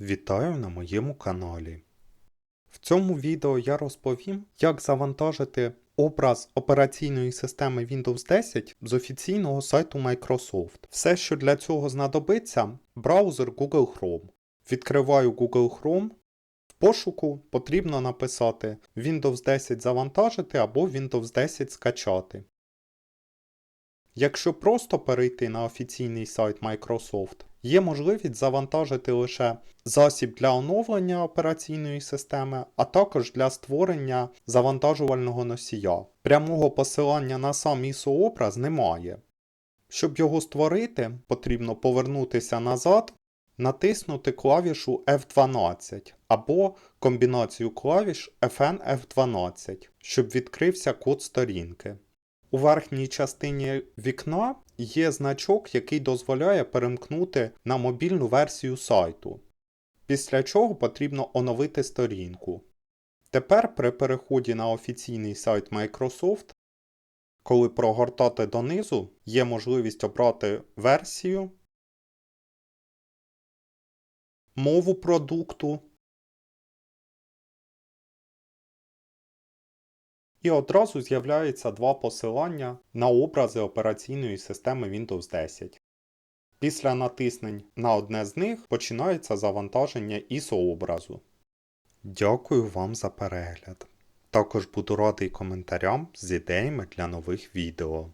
Вітаю на моєму каналі. В цьому відео я розповім, як завантажити образ операційної системи Windows 10 з офіційного сайту Microsoft. Все, що для цього знадобиться, браузер Google Chrome. Відкриваю Google Chrome. В пошуку потрібно написати Windows 10 завантажити або Windows 10 скачати. Якщо просто перейти на офіційний сайт Microsoft, є можливість завантажити лише засіб для оновлення операційної системи, а також для створення завантажувального носія. Прямого посилання на сам ISO-образ немає. Щоб його створити, потрібно повернутися назад, натиснути клавішу F12 або комбінацію клавіш FN F12, щоб відкрився код сторінки. У верхній частині вікна є значок, який дозволяє перемкнути на мобільну версію сайту, після чого потрібно оновити сторінку. Тепер при переході на офіційний сайт Microsoft, коли прогортати донизу, є можливість обрати версію, мову продукту. І одразу з'являються два посилання на образи операційної системи Windows 10. Після натиснень на одне з них починається завантаження ISO образу. Дякую вам за перегляд. Також буду радий коментарям з ідеями для нових відео.